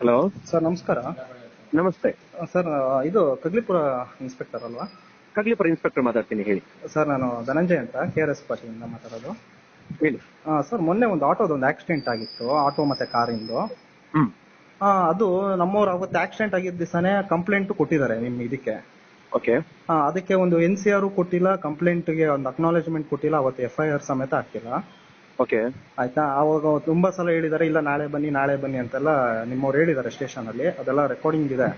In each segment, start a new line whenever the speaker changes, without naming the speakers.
Hello.
Sir ನಮಸ್ಕಾರ.
ನಮಸ್ತೆ.
Sir ಇದು ಕಗ್ಲಿಪುರ ಇನ್ಸ್ಪೆಕ್ಟರ್ ಅಲ್ವಾ?
ಕಗ್ಲಿಪುರ ಇನ್ಸ್ಪೆಕ್ಟರ್ ಮಾತಾಡ್ತೀನಿ ಹೇಳಿ.
ಸರ್ ನಾನು ಧನಂಜಯ್ ಅಂತ ಕೆ ಆರ್ ಎಸ್ ಪಾರ್ಟಿಯಿಂದ ಮಾತಾಡೋದು.
ಹೇಳಿ.
ಸರ್ ಮೊನ್ನೆ ಒಂದು ಆಟೋದು ಒಂದು ಆಕ್ಸಿಡೆಂಟ್ ಆಗಿತ್ತು ಆಟೋ ಮತ್ತೆ ಕಾರಿಂದು. ಅದು ನಮ್ಮವ್ರು ಅವತ್ತು ಆಕ್ಸಿಡೆಂಟ್ ಆಗಿದ್ದ ದಿವಸನೇ ಕಂಪ್ಲೇಂಟ್ ಕೊಟ್ಟಿದ್ದಾರೆ ನಿಮ್ ಇದಕ್ಕೆ.
ಓಕೆ.
ಅದಕ್ಕೆ ಒಂದು ಎನ್ ಸಿ ಆರ್ ಕೊಟ್ಟಿಲ್ಲ ಕಂಪ್ಲೇಂಟ್ಗೆ ಒಂದು ಅಕ್ನಾಲೇಜ್ಮೆಂಟ್ ಕೊಟ್ಟಿಲ್ಲ ಅವತ್ತು ಎಫ್ ಐ ಆರ್ ಸಮೇತ ಹಾಕಿಲ್ಲ
ಓಕೆ
ಆಯ್ತಾ? ಅವಾಗ ತುಂಬಾ ಸಲ ಹೇಳಿದ್ದಾರೆ ಇಲ್ಲ ನಾಳೆ ಬನ್ನಿ ನಾಳೆ ಬನ್ನಿ ಅಂತೆಲ್ಲ ನಿಮ್ಮವ್ರು ಹೇಳಿದ್ದಾರೆ ಸ್ಟೇಷನ್ ಅಲ್ಲಿ ಅದೆಲ್ಲ ರೆಕಾರ್ಡಿಂಗ್ ಇದೆ.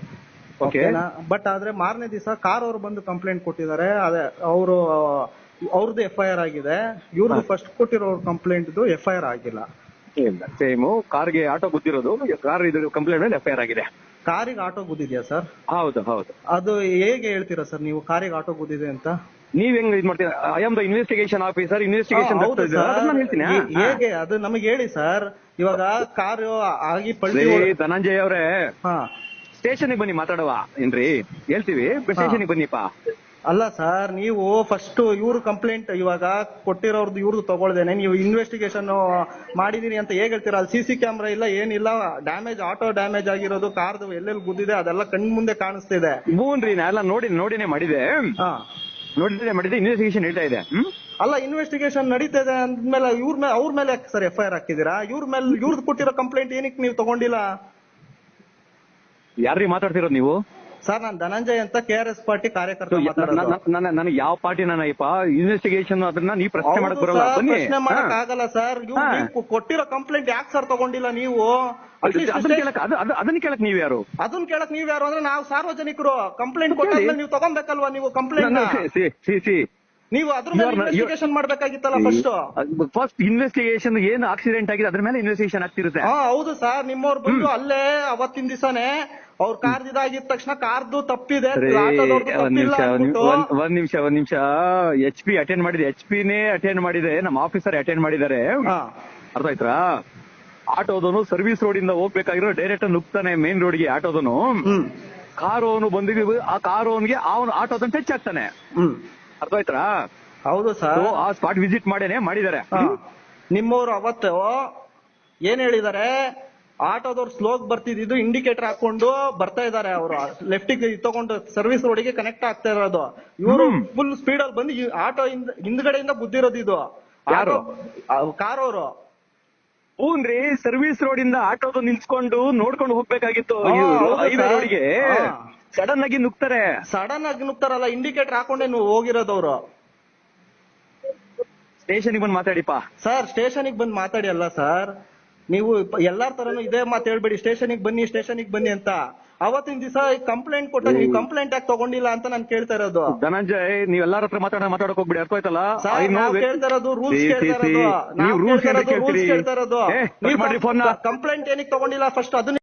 ಓಕೆ
ಬಟ್ ಆದ್ರೆ ಮಾರನೇ ದಿವಸ ಕಾರ್ ಅವ್ರು ಬಂದು ಕಂಪ್ಲೇಂಟ್ ಕೊಟ್ಟಿದ್ದಾರೆ ಅದೇ ಅವರು ಅವ್ರದ್ದು ಎಫ್ ಐ ಆರ್ ಆಗಿದೆ. ಇವ್ರದ್ದು ಫಸ್ಟ್ ಕೊಟ್ಟಿರೋ ಕಂಪ್ಲೇಂಟ್ದು ಎಫ್ ಐ ಆರ್ ಆಗಿಲ್ಲ.
ಇಲ್ಲ. ಸೇಮ್ ಕಾರ್ಗೆ ಆಟೋ ಗುದ್ದಿರೋದು ಕಾರ್ ಇದು ಕಂಪ್ಲೇಂಟ್ ಮೇಲೆ ಎಫ್ಐಆರ್ ಆಗಿದೆ.
ಕಾರಿಗೆ ಆಟೋ ಗುದ್ದಿದ್ಯಾ ಸರ್?
ಹೌದು ಹೌದು.
ಅದು ಹೇಗೆ ಹೇಳ್ತೀರಾ ಸರ್ ನೀವು? ಕಾರಿಗೆ ಆಟೋ ಗುದ್ದಿದೆ ಅಂತ?
ನೀವ್ ಹೆಂಗ್ ಇದ್ ಮಾಡ್ತೀರಾ? I am the investigation officer investigation
ಹೌದು
ಹೇಳ್ತೀನಿ.
ಹೇ- ಹೇಗೆ? ಅದು ನಮಗೆ ಹೇಳಿ ಸರ್. ಇವಾಗ ಕಾರು ಆಗಿ ಪಳ್ಳಿ
ಧನಂಜಯ್ ಅವರೇ
ಹಾ.
ಸ್ಟೇಷನ್ ಬನ್ನಿ ಮಾತಾಡುವ. ಏನ್ರಿ? ಹೇಳ್ತೀವಿ. ಸ್ಟೇಷನ್ ಬನ್ನಿಪ್ಪ.
ಅಲ್ಲ ಸರ್ ನೀವು ಫಸ್ಟ್ ಇವ್ರು ಕಂಪ್ಲೇಂಟ್ ಇವಾಗ ಕೊಟ್ಟಿರೋರ್ದು ಇವ್ರದ್ದು ತಗೊಳ್ದೇನೆ. ನೀವು ಇನ್ವೆಸ್ಟಿಗೇಷನ್ ಮಾಡಿದೀನಿ ಅಂತ ಹೇಗ್ ಹೇಳ್ತೀರಾ? ಅಲ್ಲಿ ಸಿ ಸಿ ಕ್ಯಾಮ್ರಾ ಇಲ್ಲ ಏನಿಲ್ಲ. ಡ್ಯಾಮೇಜ್ ಆಟೋ ಡ್ಯಾಮೇಜ್ ಆಗಿರೋದು ಕಾರ್ದು ಎಲ್ಲೆಲ್ಲಿ ಗುದ್ದಿದೆ ಅದೆಲ್ಲ ಕಣ್ ಮುಂದೆ ಕಾಣಿಸ್ತಿದೆ
ಹ್ಞೂನ್ರಿ ನಾ ಎಲ್ಲ ನೋಡಿ ನೋಡಿನೇ ಮಾಡಿದೆ.
ಹಾ.
ನೋಡಿನೇ ಮಾಡಿದೆ ಇನ್ವೆಸ್ಟಿಗೇಷನ್ ಹೇಳ್ತಾ ಇದೆ. ಹ್ಮ್.
ಅಲ್ಲ ಇನ್ವೆಸ್ಟಿಗೇಷನ್ ನಡೀತದೆ ಅಂದ್ಮೇಲೆ ಇವ್ರ ಮೇಲೆ ಅವ್ರ ಮೇಲೆ ಸರ್ ಎಫ್ ಐ ಆರ್ ಹಾಕಿದೀರಾ? ಇವ್ರ ಮೇಲೆ ಇವ್ರದ್ದು ಕೊಟ್ಟಿರೋ ಕಂಪ್ಲೇಂಟ್ ಏನಕ್ಕೆ ನೀವು ತಗೊಂಡಿಲ್ಲ?
ಯಾರ್ರಿ ಮಾತಾಡ್ತಿರೋದು ನೀವು?
ಸರ್ ನಾನು ಧನಂಜಯ್ ಅಂತ ಕೆ ಆರ್ ಎಸ್ ಪಾರ್ಟಿ ಕಾರ್ಯಕರ್ತ ಮಾತಾಡೋದು.
ನನಗೆ ಯಾವ ಪಾರ್ಟಿ ಐಪಾ ಇನ್ವೆಸ್ಟಿಗೇಷನ್ ಅದನ್ನ ನೀವು ಪ್ರಶ್ನೆ
ಹೌದು
ಮಾಡಕ್ ಬರಲ್ಲ. ಬನ್ನಿ.
ಪ್ರಶ್ನೆ ಮಾಡಕ್ ಆಗಲ್ಲ ಸರ್.
ನೀವು
ಕೊಟ್ಟಿರೋ ಕಂಪ್ಲೇಂಟ್ ಯಾಕೆ ಸರ್ ತಗೊಂಡಿಲ್ಲ ನೀವು?
ಅದನ್ನ ಕೇಳಕ್ ಅದು- ಅದು- ಅದನ್ನ ಕೇಳಕ್ ನೀವ್ ಯಾರು?
ಅದನ್ನ ಕೇಳಕ್ ನೀವ್ ಯಾರು ಅಂದ್ರೆ ನಾವು ಸಾರ್ವಜನಿಕರು. ಕಂಪ್ಲೇಂಟ್ ಕೊಟ್ಟಾದ್ಮೇಲೆ ನೀವು ತಗೊಂಬೇಕಲ್ವಾ ನೀವು ಕಂಪ್ಲೇಂಟ್
ಸಿ ಸಿ ಸಿ
ನೀವು ಅದ್ರ
You
ಮೇಲೆ
are not- you-
ಇನ್ವೆಸ್ಟಿಗೇಷನ್ ಮಾಡ್ಬೇಕಾಗಿತ್ತಲ್ಲ ಫಸ್ಟ್
ಫಸ್ಟ್ ಇನ್ವೆಸ್ಟಿಗೇಷನ್ ಏನು ಆಕ್ಸಿಡೆಂಟ್ ಆಗಿದೆ ಅದ್ರ ಮೇಲೆ ಇನ್ವೆಸ್ಟಿಗೇಷನ್ ಆಗ್ತಿರುತ್ತೆ.
ಹಾ ಹೌದು ಸರ್. ನಿಮ್ಮವ್ರು ಬಂದು ಅಲ್ಲೇ ಅವತ್ತಿನ ದಿವಸನೇ ಅವ್ರ ಕಾರ್ ಇದಾಗಿದ ತಕ್ಷಣ ಕಾರ್ದು ತಪ್ಪಿದೆ
ಒಂದ್ ನಿಮಿಷ ಒಂದ್ ನಿಮಿಷ ಒಂದ್ ನಿಮಿಷ. ಎಚ್ ಪಿ ಅಟೆಂಡ್ ಮಾಡಿದೆ. ಎಚ್ ಪಿನೇ ಅಟೆಂಡ್ ಮಾಡಿದೆ. ನಮ್ಮ ಆಫೀಸರ್ ಅಟೆಂಡ್ ಮಾಡಿದ್ದಾರೆ. ಅರ್ಥ ಆಯ್ತಾ ಆಟೋದನು ಸರ್ವಿಸ್ ರೋಡ್ ಇಂದ ಹೋಗ್ಬೇಕಾಗಿರೋ ಡೈರೆಕ್ಟ್ ನುಗ್ತಾನೆ ಮೇನ್ ರೋಡ್ಗೆ ಆಟೋದನು ಕಾರ್ ಅವನು ಬಂದಿದ್ದು ಆ ಕಾರ್ ಅವನ್ಗೆ ಅವನು ಆಟೋದನ್ ಟಚ್ ಆಗ್ತಾನೆ. ಅರ್ಥ ಆಯ್ತಾ
ಹೌದು ಸರ್.
ಆ ಸ್ಪಾಟ್ ವಿಸಿಟ್ ಮಾಡೇನೆ ಮಾಡಿದ್ದಾರೆ.
ನಿಮ್ಮವ್ರು ಅವತ್ತು ಏನ್ ಹೇಳಿದಾರೆ ಆಟೋದವ್ರು ಸ್ಲೋಗ್ ಬರ್ತಿದ್ದು ಇಂಡಿಕೇಟರ್ ಹಾಕೊಂಡು ಬರ್ತಾ ಇದಾರೆ ಅವರು. ಲೆಫ್ಟ್ ತಗೊಂಡು ಸರ್ವಿಸ್ ರೋಡಿಗೆ ಕನೆಕ್ಟ್ ಆಗ್ತಾ ಇರೋದು. ಇವರು ಫುಲ್ ಸ್ಪೀಡ್ ಅಲ್ಲಿ ಬಂದು ಆಟೋ ಹಿಂದ್ ಹಿಂದ್ಗಡೆಯಿಂದ ಗುದ್ದಿರೋದು ಇದು.
ಯಾರು?
ಕಾರ್ ಅವರು
ಹೂನ್ರಿ ಸರ್ವಿಸ್ ರೋಡ್ ಇಂದ ಆಟೋದು ನಿಲ್ಸ್ಕೊಂಡು ನೋಡ್ಕೊಂಡು ಹೋಗ್ಬೇಕಾಗಿತ್ತು. ರೋಡಿಗೆ. ಸಡನ್ ಆಗಿ ನುಗ್ತಾರೆ.
ಸಡನ್ ಆಗಿ ನುಗ್ತಾರಲ್ಲ ಇಂಡಿಕೇಟರ್ ಹಾಕೊಂಡೆ ನೀವು ಹೋಗಿರೋದವ್ರು
ಸ್ಟೇಷನ್ ಬಂದು ಮಾತಾಡಿಪ್ಪ.
ಸರ್ ಸ್ಟೇಷನ್ ಬಂದು ಮಾತಾಡಿ ಅಲ್ಲ ಸರ್ ನೀವು ಎಲ್ಲಾರ ತರನು ಇದೇ ಮಾತು ಹೇಳ್ಬೇಡಿ ಸ್ಟೇಷನ್ಗೆ ಬನ್ನಿ ಸ್ಟೇಷನ್ಗೆ ಬನ್ನಿ ಅಂತ. ಅವತ್ತಿನ ದಿವಸ ಕಂಪ್ಲೇಂಟ್ ಕೊಟ್ಟ ನೀವು ಕಂಪ್ಲೇಂಟ್ ಯಾಕೆ ತಗೊಂಡಿಲ್ಲ ಅಂತ ನಾನು ಕೇಳ್ತಾ ಇರೋದು.
ಧನಂಜಯ್ ನೀವ್ ಎಲ್ಲಾರ ಹತ್ರ ಮಾತಾಡ ಮಾತಾಡಕ್ ಹೋಗ್ಬಿಡಿ ಅರ್ಥ ಆಯ್ತಲ್ಲ?
ಸರ್, ನಾವ್ ಕೇಳ್ತಾ ಇರೋದು ರೂಲ್ಸ್ ಕೇಳ್ತಾ ಇರೋದು.
ನೀವು
ಕೇಳ್ತಾ ಕೇಳ್ತಾ ಕಂಪ್ಲೇಂಟ್ ಏನಕ್ಕೆ ತಗೊಂಡಿಲ್ಲ? ಫಸ್ಟ್ ಅದನ್ನ